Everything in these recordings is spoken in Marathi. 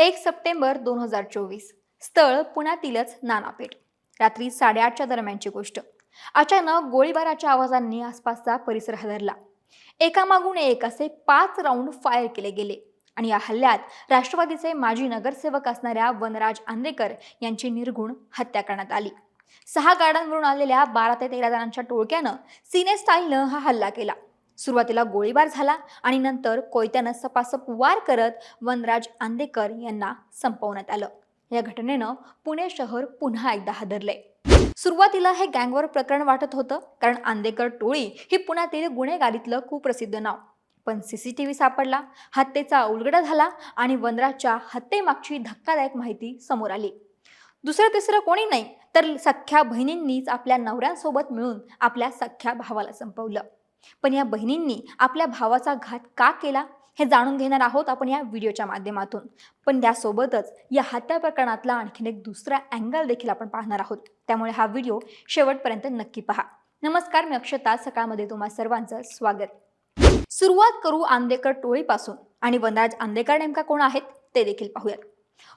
एक सप्टेंबर दोन हजार चोवीस. स्थळ पुण्यातीलच नानापेठ. रात्री साडेआठच्या दरम्यानची गोष्ट. अचानक गोळीबाराच्या आवाजांनी आसपासचा परिसर हादरला. एकामागून एक असे पाच राऊंड फायर केले गेले. आणि या हल्ल्यात राष्ट्रवादीचे माजी नगरसेवक असणाऱ्या वनराज आंदेकर यांची निर्गुण हत्या करण्यात आली. सहा गाड्यांवरून आलेल्या बारा ते तेरा जणांच्या टोळक्यानं सिने स्टाईलनं हा हल्ला केला. सुरुवातीला गोळीबार झाला आणि नंतर कोयत्यानं सपासप वार करत वनराज आंदेकर यांना संपवण्यात आलं. या घटनेनं पुणे शहर पुन्हा एकदा हादरले. सुरुवातीला हे गँगवर प्रकरण वाटत होतं कारण आंदेकर टोळी ही पुण्यातील गुन्हेगारीतलं कुप्रसिद्ध नाव. पण सीसीटीव्ही सापडला हत्येचा उलगडा झाला आणि वनराजच्या हत्येमागची धक्कादायक माहिती समोर आली. दुसरं तिसरं कोणी नाही तर सख्ख्या बहिणींनीच आपल्या नवऱ्यांसोबत मिळून आपल्या सख्ख्या भावाला संपवलं. पण या बहिणींनी आपल्या भावाचा घात का केला हे जाणून घेणार आहोत आपण या व्हिडिओच्या माध्यमातून. पण त्यासोबतच या हत्या प्रकरणातला आणखीन एक दुसरा अँगल देखील आपण पाहणार आहोत. त्यामुळे हा व्हिडिओ शेवटपर्यंत नक्की पहा. नमस्कार मी अक्षता. सकाळमध्ये तुम्हा सर्वांचं स्वागत. सुरुवात करू आंदेकर टोळीपासून. आणि वनराज आंदेकर नेमका कोण आहेत ते देखील पाहूयात.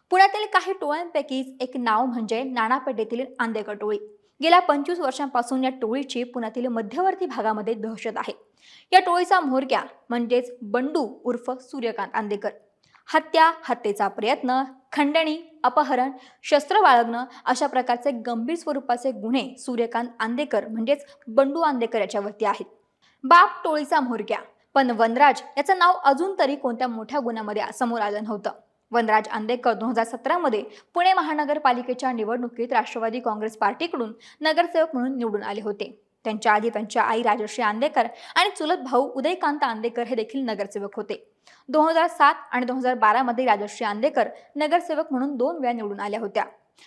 पुण्यातील काही टोळ्यांपैकीच एक नाव म्हणजे नाणापेठेतील आंदेकर टोळी. गेल्या पंचवीस वर्षांपासून या टोळीची पुण्यातील मध्यवर्ती भागामध्ये दहशत आहे. या टोळीचा म्होरक्या म्हणजेच बंडू उर्फ सूर्यकांत आंदेकर. हत्या हत्येचा प्रयत्न खंडणी अपहरण शस्त्र बाळगणं अशा प्रकारचे गंभीर स्वरूपाचे गुन्हे सूर्यकांत आंदेकर म्हणजेच बंडू आंदेकर याच्यावरती आहेत. बाप टोळीचा म्होरक्या पण वनराज याचं नाव अजून तरी कोणत्या मोठ्या गुन्ह्यामध्ये समोर आलं नव्हतं. वनराज आंदेकर दोन हजार सतरामध्ये पुणे महानगरपालिकेच्या निवडणुकीत राष्ट्रवादी काँग्रेस पार्टीकडून नगरसेवक म्हणून निवडून आले होते. त्यांच्या आधी त्यांच्या आई राजश्री आंदेकर आणि चुलत भाऊ उदयकांत आंदेकर हे देखील नगरसेवक होते. दोन हजार सात आणि दोन हजार बारामध्ये राजश्री आंदेकर नगरसेवक म्हणून दोन वेळा निवडून आल्या होत्या.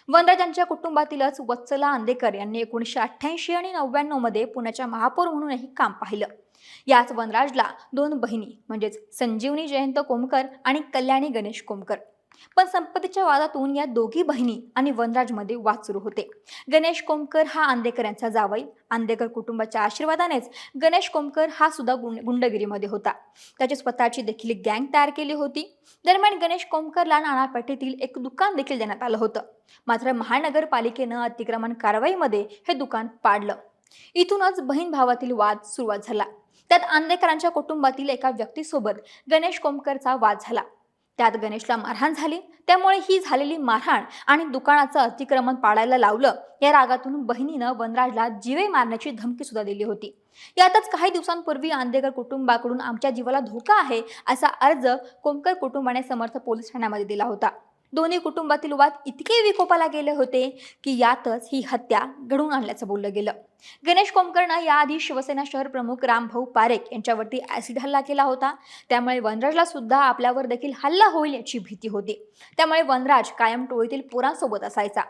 वनराजांच्या कुटुंबातीलच वत्सला आंदेकर यांनी एकोणीसशे अठ्ठ्याऐंशी आणि नव्याण्णवमध्ये पुण्याच्या महापौर म्हणूनही काम पाहिलं. याच वनराजला दोन बहिणी म्हणजेच संजीवनी जयंत कोमकर आणि कल्याणी गणेश कोमकर. पण संपत्तीच्या वादातून या दोघी बहिणी आणि वनराजमध्ये वाद सुरू होते. गणेश कोमकर हा आंदेकर यांचा जावई आंदेकर कुटुंबाच्या आशीर्वादानेच गणेश कोमकर हा सुद्धा गुंड गुंडगिरीमध्ये होता. त्याची स्वतःची देखील गँग तयार केली होती. दरम्यान गणेश कोमकरला नाणापेठेतील एक दुकान देखील देण्यात आलं होतं. मात्र महानगरपालिकेनं अतिक्रमण कारवाईमध्ये हे दुकान पाडलं. इथूनच बहीण भावातील वाद सुरुवात झाला. त्यात आंदेकरांच्या कुटुंबातील एका व्यक्तीसोबत गणेश कोमकरचा वाद झाला. त्यात गणेशला मारहाण झाली. त्यामुळे ही झालेली मारहाण आणि दुकानाचं अतिक्रमण पाडायला लावलं. या रागातून बहिणीनं वनराजला जीवे मारण्याची धमकी सुद्धा दिली होती. यातच काही दिवसांपूर्वी आंदेकर कुटुंबाकडून आमच्या जीवाला धोका आहे असा अर्ज कोमकर कुटुंबाने समर्थ पोलीस ठाण्यामध्ये दिला होता. दोन्ही कुटुंबातील वाद इतके विकोपाला गेले होते की यातच ही हत्या घडवून आणल्याचं बोललं गेलं. गणेश कोमकरनं याआधी शिवसेना शहर प्रमुख रामभाऊ पारेख यांच्यावरती ऍसिड हल्ला केला होता. त्यामुळे वनराजला सुद्धा आपल्यावर देखील हल्ला होईल याची भीती होती. त्यामुळे वनराज कायम टोळीतील पोरांसोबत असायचा.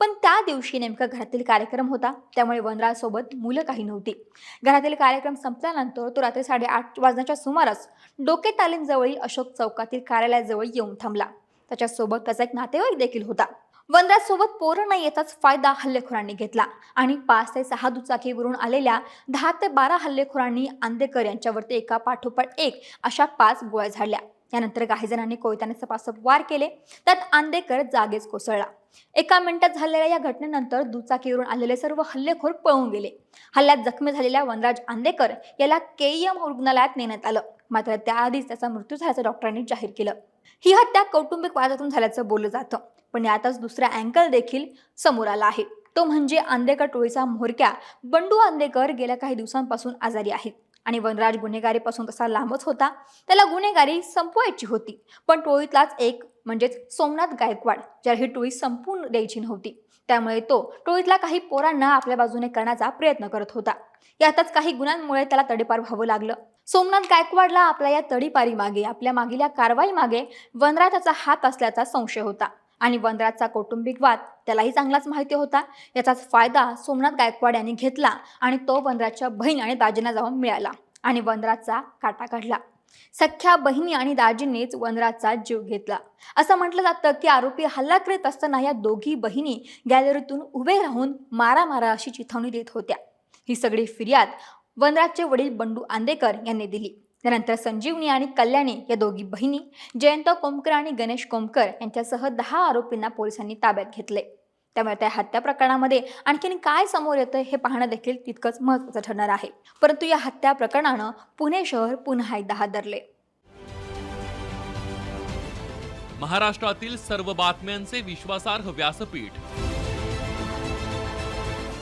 पण त्या दिवशी नेमका घरातील कार्यक्रम होता. त्यामुळे वनराजसोबत मुलं काही नव्हती. घरातील कार्यक्रम संपल्यानंतर तो रात्री साडेआठ वाजण्याच्या सुमारास डोके तालीमजवळील अशोक चौकातील कार्यालयाजवळ येऊन थांबला. त्याच्यासोबत त्याचा एक नातेवाईक देखील होता. वनराजसोबत पोरं न येताच फायदा हल्लेखोरांनी घेतला. आणि पाच ते सहा दुचाकीवरून आलेल्या दहा ते बारा हल्लेखोरांनी आंदेकर यांच्यावरती एका पाठोपाठ एक अशा पाच गोळ्या झाडल्या. यानंतर काही जणांनी कोयत्याने सपासप वार केले. त्यात आंदेकर जागेच कोसळला. एका मिनिटात झालेल्या या घटनेनंतर दुचाकीवरून आलेले सर्व हल्लेखोर पळून गेले. हल्ल्यात जखमी झालेल्या वनराज आंदेकर याला केईएम रुग्णालयात नेण्यात आलं. मात्र त्याआधीच त्याचा मृत्यू झाल्याचं डॉक्टरांनी जाहीर केलं. ही हत्या कौटुंबिक वादातून झाल्याचं बोललं जातं. पण यातच दुसरा अँकल देखील समोर आला आहे. तो म्हणजे आंदेकर टोळीचा म्होरक्या बंडू आंदेकर गेल्या काही दिवसांपासून आजारी आहे आणि वनराज गुन्हेगारीपासून तसा लांबच होता. त्याला गुन्हेगारी संपवायची होती. पण टोळीतलाच एक म्हणजेच सोमनाथ गायकवाड ज्याला ही टोळी संपून द्यायची नव्हती. त्यामुळे तो टोळीतला काही पोरांना आपल्या बाजूने करण्याचा प्रयत्न करत होता. यातच काही गुन्ह्यांमुळे त्याला तडेपार व्हावं लागलं. सोमनाथ गायकवाडला आपल्या या तडीपारी मागे आपल्या मागील या कारवाई मागे वनराजाचा हात असल्याचा संशय होता. आणि वनराजचा कौटुंबिक वाद त्यालाही चांगलाच माहिती होता. याचाच फायदा सोमनाथ गायकवाड यांनी घेतला आणि तो वनराजच्या बहीण आणि दाजींना जाऊन मिळाला आणि वनराजचा काटा काढला. सख्ख्या बहिणी आणि दाजींनीच वनराजचा जीव घेतला. असं म्हटलं जातं की आरोपी हल्ला करीत असताना या दोघी बहिणी गॅलरीतून उभे राहून मारा मारा अशी चिथावणी देत होत्या. ही सगळी फिर्याद वनराजचे वडील बंडू आंदेकर यांनी दिली. त्यानंतर संजीवनी आणि कल्याणी या दोघी बहिणी जयंत कोमकर आणि गणेश कोमकर यांच्यासह दहा आरोपींना पोलिसांनी ताब्यात घेतले. त्यामुळे त्या हत्या प्रकरणामध्ये आणखीन काय समोर येतं हे पाहणं देखील तितकंच महत्त्वाचं ठरणार आहे. परंतु या हत्या प्रकरणानं पुणे शहर पुन्हा एकदा हादरले. महाराष्ट्रातील सर्व बातम्यांचे विश्वासार्ह व्यासपीठ